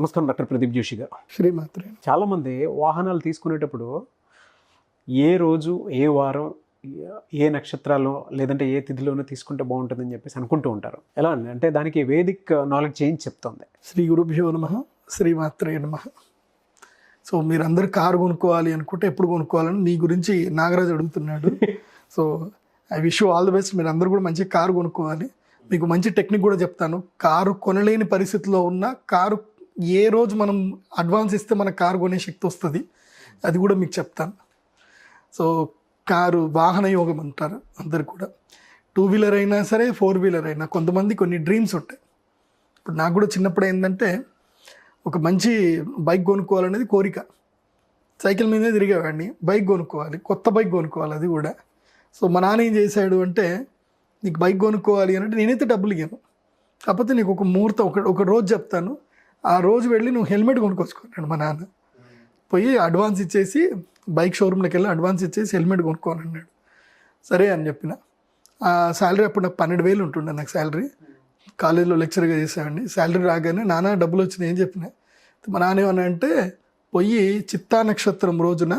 నమస్కారం డాక్టర్ ప్రదీప్ జోషి గారు. శ్రీమాత్రే. చాలామంది వాహనాలు తీసుకునేటప్పుడు ఏ రోజు ఏ వారం ఏ నక్షత్రాల్లో లేదంటే ఏ తిథిలోనో తీసుకుంటే బాగుంటుందని చెప్పేసి అనుకుంటూ ఉంటారు. ఎలా అండి? అంటే దానికి వేదిక్ నాలెడ్జ్ చేంజ్ చెప్తుంది. శ్రీ గురుభ్యో నమ శ్రీమాత్రే నమ. సో మీరందరూ కారు కొనుక్కోవాలి అనుకుంటే ఎప్పుడు కొనుక్కోవాలని మీ గురించి నాగరాజు అడుగుతున్నాడు. So I wish all the best మీరు అందరూ కూడా మంచి కారు కొనుక్కోవాలి. మీకు మంచి టెక్నిక్ కూడా చెప్తాను. కారు కొనలేని పరిస్థితిలో ఉన్న కారు ఏ రోజు మనం అడ్వాన్స్ ఇస్తే మన కారు కొనే శక్తి వస్తుంది అది కూడా మీకు చెప్తాను. సో కారు వాహన యోగం అంటారు అందరు కూడా. టూ వీలర్ అయినా సరే ఫోర్ వీలర్ అయినా కొంతమంది కొన్ని డ్రీమ్స్ ఉంటాయి. ఇప్పుడు నాకు కూడా చిన్నప్పుడు ఏంటంటే ఒక మంచి బైక్ కొనుక్కోవాలనేది కోరిక. సైకిల్ మీదే తిరిగేవాడిని బైక్ కొనుక్కోవాలి కొత్త బైక్ కొనుక్కోవాలి అది కూడా. సో మా నాన్న ఏం చేశాడు అంటే నీకు బైక్ కొనుక్కోవాలి అని అంటే నేనైతే డబ్బులు ఇవ్వను కాకపోతే నీకు ఒక ముహూర్తం ఒక ఒక రోజు చెప్తాను. ఆ రోజు వెళ్ళి నువ్వు హెల్మెట్ కొనుక్కొచ్చుకున్నాడు మా నాన్న. పోయి అడ్వాన్స్ ఇచ్చేసి బైక్ షోరూంలోకి వెళ్ళి అడ్వాన్స్ ఇచ్చేసి హెల్మెట్ కొనుక్కోని అన్నాడు సరే అని చెప్పిన. ఆ శాలరీ అప్పుడు నాకు పన్నెండు వేలు ఉంటుండే నాకు శాలరీ కాలేజీలో లెక్చర్గా చేసామండి శాలరీ రాగానే నాన్న డబ్బులు వచ్చినాయి ఏం చెప్పిన. మా నాన్న ఏమన్నా అంటే పోయి చిత్తా నక్షత్రం రోజున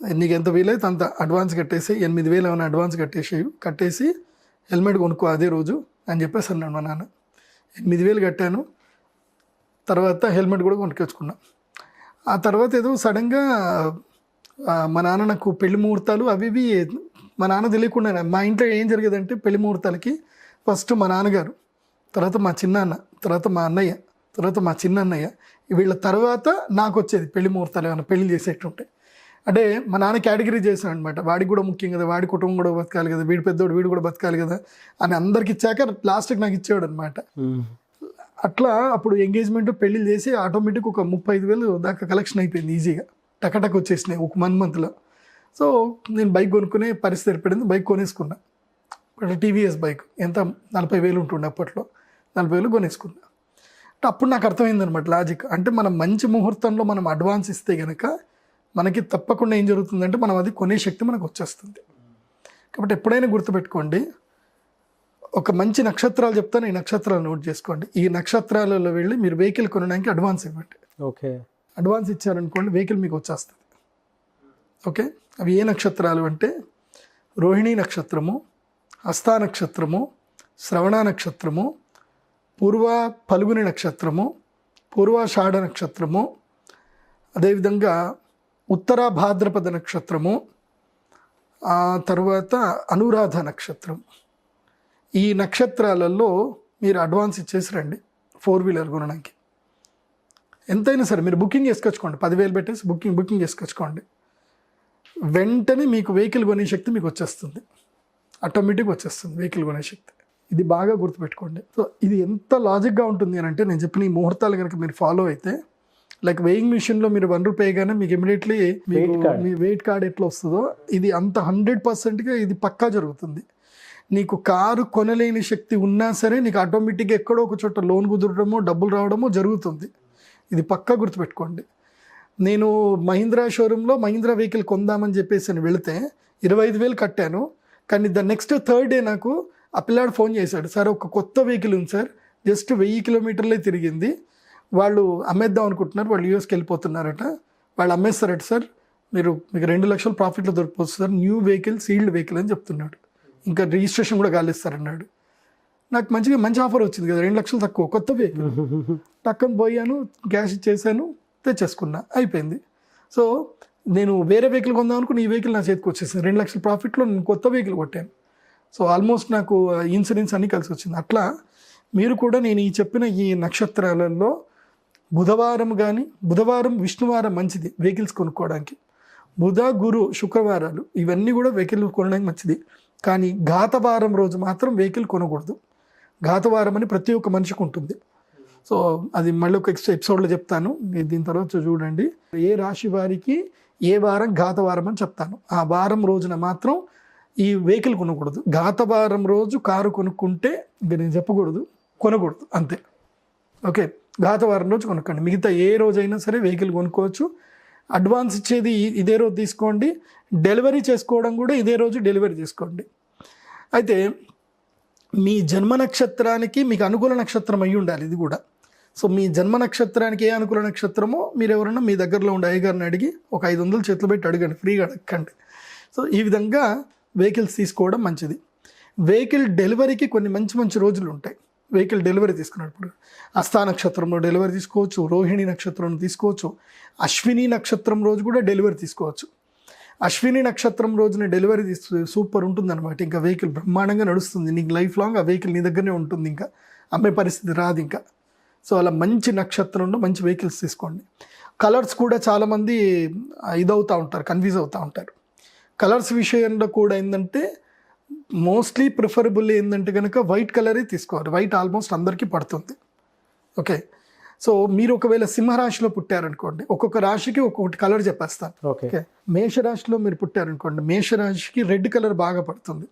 నీకు ఎంత వీలైతే అంత అడ్వాన్స్ కట్టేసి ఎనిమిది వేలు ఏమైనా అడ్వాన్స్ కట్టేసి కట్టేసి హెల్మెట్ కొనుక్కో అదే రోజు అని చెప్పేసి అన్నాడు మా నాన్న. ఎనిమిది వేలు కట్టాను. తర్వాత హెల్మెట్ కూడా కొనుక్కొచ్చుకున్నాం ఆ తర్వాత ఏదో సడన్గా మా నాన్న నాకు పెళ్ళి ముహూర్తాలు అవి ఇవి మా నాన్న తెలియకుండా మా ఇంట్లో ఏం జరిగేదంటే పెళ్ళి ముహూర్తాలకి ఫస్ట్ మా నాన్నగారు తర్వాత మా చిన్నాన్న తర్వాత మా అన్నయ్య తర్వాత మా చిన్నన్నయ్య వీళ్ళ తర్వాత నాకు వచ్చేది పెళ్ళి ముహూర్తాలు ఏమైనా పెళ్ళి చేసేటుంటే అంటే మా నాన్న కేటగిరీ చేశాను అనమాట వాడికి కూడా ముఖ్యం కదా వాడి కుటుంబం కూడా బతకాలి కదా వీడి పెద్దోడు వీడు కూడా బతకాలి కదా అని అందరికి ఇచ్చాక లాస్ట్కి నాకు ఇచ్చేవాడు అనమాట అట్లా అప్పుడు ఎంగేజ్మెంట్ పెళ్ళి చేసి ఆటోమేటిక్ ఒక ముప్పై ఐదు వేలు దాకా కలెక్షన్ అయిపోయింది ఈజీగా. టకటక్ వచ్చేసినాయి ఒక వన్ మంత్లో సో నేను బైక్ కొనుక్కునే పరిస్థితి ఏర్పడింది. బైక్ కొనేసుకున్నా. ఇప్పుడు టీవీఎస్ బైక్. ఎంత? నలభై వేలు ఉంటుండే అప్పట్లో. నలభై వేలు కొనేసుకున్నా. అంటే అప్పుడు నాకు అర్థమైంది అనమాట లాజిక్. అంటే మనం మంచి ముహూర్తంలో మనం అడ్వాన్స్ ఇస్తే కనుక మనకి తప్పకుండా ఏం జరుగుతుందంటే మనం అది కొనే శక్తి మనకు వచ్చేస్తుంది. కాబట్టి ఎప్పుడైనా గుర్తుపెట్టుకోండి. ఒక మంచి నక్షత్రాలు చెప్తాను ఈ నక్షత్రాలు నోట్ చేసుకోండి. ఈ నక్షత్రాలలో వెళ్ళి మీరు వెహికల్ కొనడానికి అడ్వాన్స్ ఇవ్వండి. ఓకే. అడ్వాన్స్ ఇచ్చారనుకోండి వెహికల్ మీకు వచ్చేస్తుంది. ఓకే? అవి ఏ నక్షత్రాలు అంటే రోహిణి నక్షత్రము హస్తా నక్షత్రము శ్రవణ నక్షత్రము పూర్వ పలుగుని నక్షత్రము పూర్వాషాఢ నక్షత్రము అదేవిధంగా ఉత్తర భాద్రపద నక్షత్రము ఆ తర్వాత అనురాధ నక్షత్రం. ఈ నక్షత్రాలలో మీరు అడ్వాన్స్ ఇచ్చేసి రండి. ఫోర్ వీలర్ కొనడానికి. ఎంతైనా సరే మీరు బుకింగ్ చేసుకొచ్చుకోండి. పదివేలు పెట్టేసి బుకింగ్ బుకింగ్ చేసుకొచ్చుకోండి. వెంటనే మీకు వెహికల్ కొనే శక్తి మీకు వచ్చేస్తుంది. ఆటోమేటిక్ వచ్చేస్తుంది వెహికల్ కొనే శక్తి. ఇది బాగా గుర్తుపెట్టుకోండి. సో ఇది ఎంత లాజిక్గా ఉంటుంది అని అంటే నేను చెప్పిన ఈ ముహూర్తాలు కనుక మీరు ఫాలో అయితే లైక్ వెయింగ్ మిషన్లో మీరు వన్ రూపీ వేయగానే మీకు ఇమీడియట్లీ. మీ వెయిట్ కార్డ్ ఎట్లా వస్తుందో ఇది అంత హండ్రెడ్ పర్సెంట్గా ఇది పక్కా జరుగుతుంది. నీకు కారు కొనలేని శక్తి ఉన్నా సరే నీకు ఆటోమేటిక్గా ఎక్కడో ఒక చోట లోన్ కుదరడమో డబ్బులు రావడమో జరుగుతుంది. ఇది పక్కా గుర్తుపెట్టుకోండి. నేను మహీంద్రా షోరూంలో మహీంద్రా వెహికల్ కొందామని చెప్పేసి అని వెళితే ఇరవై ఐదు వేలు కట్టాను. కానీ ద నెక్స్ట్ థర్డ్ డే నాకు ఆ పిల్లాడు ఫోన్ చేశాడు. సార్ ఒక కొత్త వెహికల్ ఉంది సార్. జస్ట్ వెయ్యి కిలోమీటర్లే తిరిగింది. వాళ్ళు అమ్మేద్దాం అనుకుంటున్నారు. వాళ్ళు యూఎస్కి వెళ్ళిపోతున్నారట. వాళ్ళు అమ్మేస్తారట సార్. మీరు మీకు రెండు లక్షల ప్రాఫిట్లో దొరికిపోతుంది sir. New vehicle sealed vehicle అని చెప్తున్నాడు. ఇంకా రిజిస్ట్రేషన్ కూడా గాలిస్తారన్నాడు నాకు మంచిగా మంచి ఆఫర్ వచ్చింది కదా రెండు లక్షలు తక్కువ కొత్త వెహికల్ టక్కన పోయాను క్యాష్ ఇచ్చేసాను తెచ్చేసుకున్నా అయిపోయింది. సో నేను వేరే వెహికల్ కొందాం అనుకుని ఈ వెహికల్ నా చేతికి వచ్చేసింది. రెండు లక్షల ప్రాఫిట్లో నేను కొత్త వెహికల్ కొట్టాను. సో ఆల్మోస్ట్ నాకు ఇన్సూరెన్స్ అన్నీ కలిసి వచ్చింది. అట్లా మీరు కూడా నేను ఈ చెప్పిన ఈ నక్షత్రాలలో బుధవారం కానీ బుధవారం విష్ణువారం మంచిది వెహికల్స్ కొనుక్కోవడానికి. బుధ గురు శుక్రవారాలు ఇవన్నీ కూడా వెహికల్ కొనడానికి మంచిది. కానీ ఘాతవారం రోజు మాత్రం వెహికల్ కొనకూడదు. ఘాతవారం అని ప్రతి ఒక్క మనిషికి ఉంటుంది. సో అది మళ్ళీ ఒక ఎక్స్ట్రా ఎపిసోడ్లో చెప్తాను. దీని తర్వాత చూడండి. ఏ రాశి వారికి ఏ వారం ఘాతవారం అని చెప్తాను. ఆ వారం రోజున మాత్రం ఈ వెహికల్ కొనకూడదు. ఘాతవారం రోజు కారు కొనుక్కుంటే ఇంక నేను చెప్పకూడదు. కొనకూడదు. అంతే. ఓకే. ఘాతవారం రోజు కొనుక్కోండి మిగతా ఏ రోజైనా సరే వెహికల్ కొనుక్కోవచ్చు. అడ్వాన్స్ ఇచ్చేది ఇదే రోజు తీసుకోండి. డెలివరీ చేసుకోవడం కూడా ఇదే రోజు డెలివరీ చేసుకోండి. అయితే మీ జన్మ నక్షత్రానికి మీకు అనుకూల నక్షత్రం అయి ఉండాలి ఇది కూడా. సో మీ జన్మ నక్షత్రానికి ఏ అనుకూల నక్షత్రమో మీరు ఎవరన్నా మీ దగ్గరలో ఉండే అయ్యగారిని అడిగి ఒక ఐదు వందలు చేతులు పెట్టి అడగండి ఫ్రీగా అడగండి. సో ఈ విధంగా వెహికల్స్ తీసుకోవడం మంచిది. వెహికల్ డెలివరీకి కొన్ని మంచి మంచి రోజులు ఉంటాయి. వెహికల్ డెలివరీ తీసుకున్నప్పుడు అస్థా నక్షత్రంలో డెలివరీ తీసుకోవచ్చు రోహిణి నక్షత్రం తీసుకోవచ్చు అశ్విని నక్షత్రం రోజు కూడా డెలివరీ తీసుకోవచ్చు. అశ్విని నక్షత్రం రోజున డెలివరీ తీసు సూపర్ ఉంటుందన్నమాట. ఇంకా వెహికల్ బ్రహ్మాండంగా నడుస్తుంది. నీకు లైఫ్ లాంగ్ ఆ వెహికల్ నీ దగ్గరనే ఉంటుంది ఇంకా. అమ్మే పరిస్థితి రాదు ఇంకా. సో అలా మంచి నక్షత్రంలో మంచి వెహికల్స్ తీసుకోండి. కలర్స్ కూడా చాలామంది ఇదవుతూ ఉంటారు కన్ఫ్యూజ్ అవుతూ ఉంటారు. కలర్స్ విషయంలో కూడా ఏంటంటే మోస్ట్లీ ప్రిఫరబుల్ ఏంటంటే కనుక వైట్ కలరే తీసుకోవాలి. వైట్ ఆల్మోస్ట్ అందరికీ పడుతుంది. ఓకే సో మీరు ఒకవేళ సింహరాశిలో పుట్టారనుకోండి ఒక్కొక్క రాశికి ఒక్కొక్కటి కలర్ చెప్పేస్తాను. ఓకే మేషరాశిలో మీరు పుట్టారనుకోండి మేషరాశికి రెడ్ కలర్ బాగా పడుతుంది.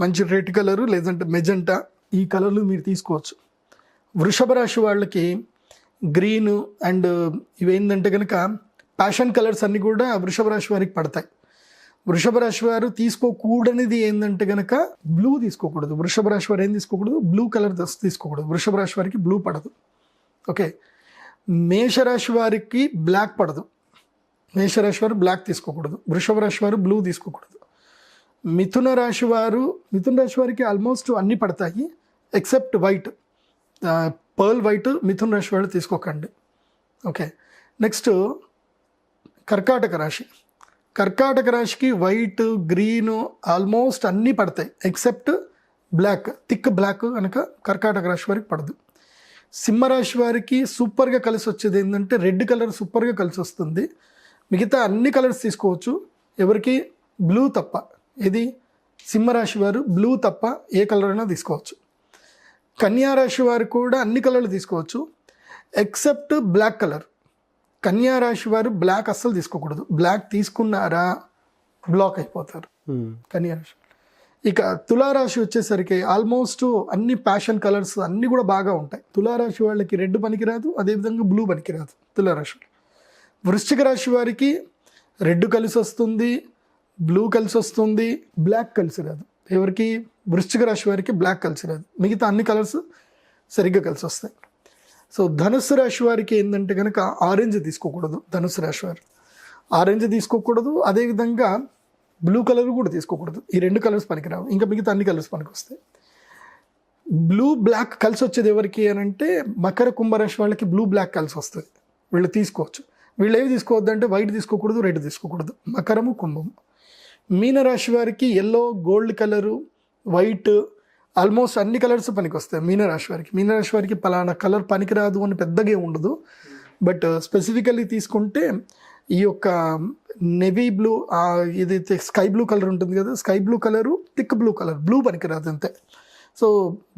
మంచి రెడ్ కలరు లేదంటే మెజెంటా ఈ కలర్లు మీరు తీసుకోవచ్చు. వృషభ రాశి వాళ్ళకి గ్రీన్ అండ్ ఇవేంటంటే కనుక ప్యాషన్ కలర్స్ అన్నీ కూడా వృషభ రాశి వారికి పడతాయి. వృషభ రాశి వారు తీసుకోకూడనిది ఏంటంటే కనుక బ్లూ తీసుకోకూడదు. వృషభ రాశి వారు ఏం తీసుకోకూడదు? బ్లూ కలర్ తీసుకోకూడదు. వృషభ రాశి వారికి బ్లూ పడదు. ఓకే. మేషరాశి వారికి బ్లాక్ పడదు. మేషరాశి వారు బ్లాక్ తీసుకోకూడదు. వృషభ రాశి వారు బ్లూ తీసుకోకూడదు. మిథున రాశి వారు మిథున రాశి వారికి ఆల్మోస్ట్ అన్నీ పడతాయి ఎక్సెప్ట్ వైట్ పర్ల్ వైట్ మిథున రాశి వాళ్ళు తీసుకోకండి. ఓకే. నెక్స్ట్ కర్కాటక రాశి. కర్కాటక రాశికి వైట్ గ్రీన్ ఆల్మోస్ట్ అన్నీ పడతాయి ఎక్సెప్ట్ బ్లాక్ థిక్ బ్లాక్ కనుక కర్కాటక రాశి వారికి పడదు. సింహరాశి వారికి సూపర్గా కలిసి వచ్చేది ఏంటంటే రెడ్ కలర్ సూపర్గా కలిసి వస్తుంది. మిగతా అన్ని కలర్స్ తీసుకోవచ్చు. ఎవరికి? బ్లూ తప్ప. ఇది సింహరాశి వారు బ్లూ తప్ప ఏ కలర్ అయినా తీసుకోవచ్చు. కన్యా రాశి వారు కూడా అన్ని కలర్లు తీసుకోవచ్చు. Except black colour. రాశి వారు బ్లాక్ అస్సలు తీసుకోకూడదు. బ్లాక్ తీసుకున్నారా బ్లాక్ అయిపోతారు. Hmm. కన్యా రాశి ఇక తులారాశి వచ్చేసరికి ఆల్మోస్ట్ అన్ని ప్యాషన్ కలర్స్ అన్నీ కూడా బాగా ఉంటాయి. తులారాశి వాళ్ళకి రెడ్ పనికిరాదు అదేవిధంగా బ్లూ పనికిరాదు తులారాశి. వృశ్చిక రాశి వారికి రెడ్ కలిసి వస్తుంది బ్లూ కలిసి వస్తుంది బ్లాక్ కలిసి రాదు. ఎవరికి? వృశ్చిక రాశి వారికి బ్లాక్ కలిసి రాదు. మిగతా అన్ని కలర్స్ సరిగ్గా కలిసి వస్తాయి. సో ధనుస్సు రాశి వారికి ఏంటంటే కనుక ఆరెంజ్ తీసుకోకూడదు ధనుస్సు రాశి వారు. ఆరెంజ్ తీసుకోకూడదు అదేవిధంగా బ్లూ కలర్ కూడా తీసుకోకూడదు. ఈ రెండు కలర్స్ పనికిరావు ఇంకా మిగతా అన్ని కలర్స్ పనికి వస్తాయి బ్లూ బ్లాక్ కలిసి వచ్చేది ఎవరికి అని అంటే మకర కుంభరాశి వాళ్ళకి బ్లూ బ్లాక్ కలిసి వస్తుంది. వీళ్ళు తీసుకోవచ్చు. వీళ్ళు ఏవి తీసుకోవద్దు అంటే వైట్ తీసుకోకూడదు రెడ్ తీసుకోకూడదు. మకరము కుంభము. మీనరాశి వారికి yellow gold colour white almost అన్ని కలర్స్ పనికి వస్తాయి మీనరాశి వారికి. మీనరాశి వారికి పలానా కలర్ పనికిరాదు అని పెద్దగా ఉండదు. బట్ స్పెసిఫికల్లీ uh, తీసుకుంటే ఈ యొక్క నెవీ బ్లూ ఏదైతే స్కై బ్లూ కలర్ ఉంటుంది కదా sky blue colour thick blue colour blue పనికిరాదు అంతే. సో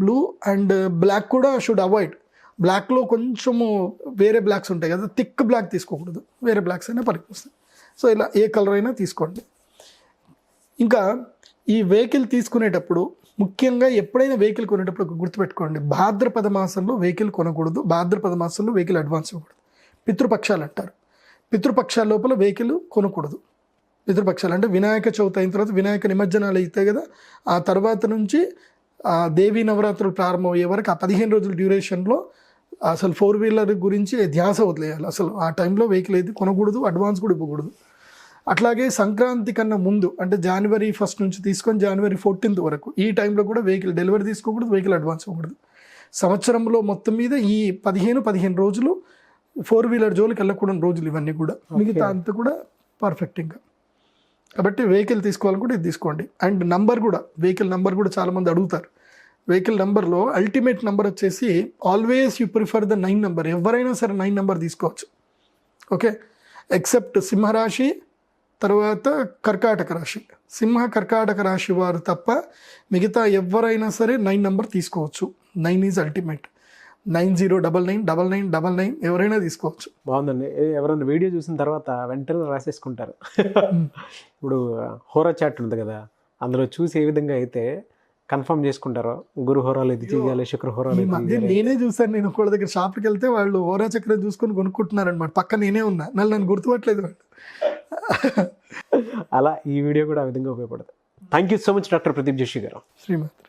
బ్లూ అండ్ బ్లాక్ కూడా షుడ్ అవాయిడ్ బ్లాక్లో కొంచెము వేరే బ్లాక్స్ ఉంటాయి కదా థిక్ బ్లాక్ తీసుకోకూడదు. వేరే బ్లాక్స్ అయినా పనికి వస్తాయి సో ఇలా ఏ కలర్ అయినా తీసుకోండి. ఇంకా ఈ వెహికల్ తీసుకునేటప్పుడు ముఖ్యంగా ఎప్పుడైనా వెహికల్ కొనేటప్పుడు గుర్తుపెట్టుకోండి. భాద్రపద మాసంలో వెహికల్ కొనకూడదు. భాద్రపద మాసంలో వెహికల్ అడ్వాన్స్ ఇవ్వకూడదు. పితృపక్షాలు అంటారు. పితృపక్షాల లోపల వెహికల్ కొనకూడదు. పితృపక్షాలు అంటే వినాయక చవితి అయిన తర్వాత వినాయక నిమజ్జనాలు అవుతాయి కదా. ఆ తర్వాత నుంచి ఆ దేవీ నవరాత్రులు ప్రారంభమయ్యే వరకు ఆ పదిహేను రోజుల డ్యూరేషన్లో అసలు ఫోర్ వీలర్ గురించి ధ్యాస వదిలేయాలి. అసలు ఆ టైంలో వెహికల్ అయితే కొనకూడదు అడ్వాన్స్ కూడా ఇవ్వకూడదు. అట్లాగే సంక్రాంతి కన్నా ముందు అంటే జనవరి ఫస్ట్ నుంచి తీసుకొని జనవరి ఫోర్టీన్త్ వరకు ఈ టైంలో కూడా వెహికల్ డెలివరీ తీసుకోకూడదు వెహికల్ అడ్వాన్స్ ఇవ్వకూడదు. సంవత్సరంలో మొత్తం మీద ఈ పదిహేను పదిహేను రోజులు ఫోర్ వీలర్ జోలికి వెళ్ళకూడని రోజులు ఇవన్నీ కూడా. మిగతా అంతా కూడా పర్ఫెక్ట్ ఇంకా. కాబట్టి వెహికల్ తీసుకోవాలనుకుంటే ఇది తీసుకోండి. అండ్ నంబర్ కూడా వెహికల్ నంబర్ కూడా చాలామంది అడుగుతారు. వెహికల్ నెంబర్లో అల్టిమేట్ నెంబర్ వచ్చేసి always you prefer the nine number ఎవరైనా సరే నైన్ నెంబర్ తీసుకోవచ్చు. ఓకే ఎక్సెప్ట్ సింహరాశి తర్వాత కర్కాటక రాశి. సింహ కర్కాటక రాశి వారు తప్ప మిగతా ఎవరైనా సరే నైన్ నెంబర్ తీసుకోవచ్చు. Nine is ultimate. Nine zero double nine double nine double nine ఎవరైనా తీసుకోవచ్చు. బాగుందండి. ఎవరైనా వీడియో చూసిన తర్వాత వెంటనే రాసేసుకుంటారు. ఇప్పుడు హోరా చాట్ ఉంది కదా అందులో చూసి ఏ విధంగా అయితే కన్ఫర్మ్ చేసుకుంటారో గురు హోరాలు ఇది చేయాలి శుక్ర హోరాలు. నేనే చూసాను నేను ఒకళ్ళ దగ్గర షాప్కి వెళ్తే వాళ్ళు ఓరా చక్రం చూసుకొని కొనుక్కుంటున్నారనమాట పక్క నేనే ఉన్నా. నన్ను నన్ను గుర్తుపట్టలేదు వాళ్ళు. అలా ఈ వీడియో కూడా ఆ విధంగా ఉపయోగపడుతుంది thank you so much doctor Pradeep Joshi garu. శ్రీమాత్రి.